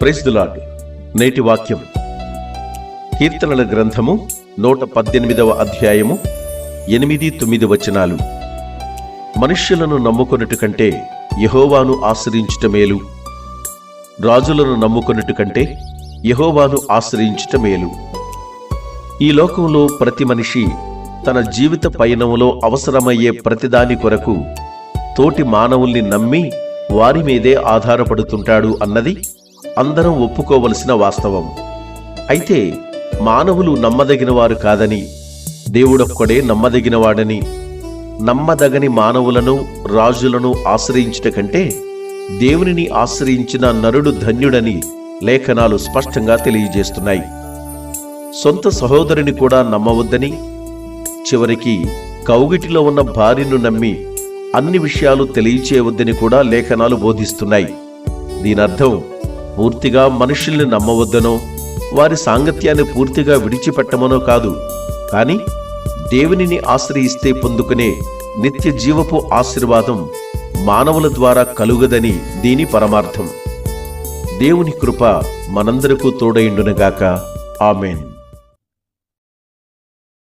Praise దులాడ్ నేటి వాక్యం. కీర్తనల గ్రంథము నూట పద్దెనిమిదవ అధ్యాయము ఎనిమిది తొమ్మిది వచనాలు. మనుష్యులను నమ్ముకొనుట కంటే యహోవాను ఆశ్రయించుట మేలు. రాజులను నమ్ముకొనుట కంటే యహోవాను ఆశ్రయించుట మేలు. ఈ లోకంలో ప్రతి మనిషి తన జీవిత పయనంలో అవసరమయ్యే ప్రతిదాని కొరకు తోటి మానవుల్ని నమ్మి వారి మీదే ఆధారపడుతుంటాడు అన్నది అందరం ఒప్పుకోవలసిన వాస్తవం. అయితే మానవులు నమ్మదగినవారు కాదని దేవుడొక్కడే నమ్మదగినవాడని నమ్మదగని మానవులను రాజులను ఆశ్రయించుట కంటే దేవునిని ఆశ్రయించిన నరుడు ధన్యుడని లేఖనాలు స్పష్టంగా తెలియజేస్తున్నాయి. సొంత సహోదరుని కూడా నమ్మవద్దని చివరికి కౌగిటిలో ఉన్న భార్యను నమ్మి అన్ని విషయాలు తెలియచేయవద్దని కూడా లేఖనాలు బోధిస్తున్నాయి. దీనర్థం పూర్తిగా మనుషుల్ని నమ్మవద్దనో వారి సాంగత్యాన్ని పూర్తిగా విడిచిపెట్టమనో కాదు. కానీ దేవునిని ఆశ్రయిస్తే పొందుకునే నిత్య జీవపు ఆశీర్వాదం మానవుల ద్వారా కలుగదని దీని పరమార్థం. దేవుని కృప మనందరకు తోడైండునగాక. ఆమెన్.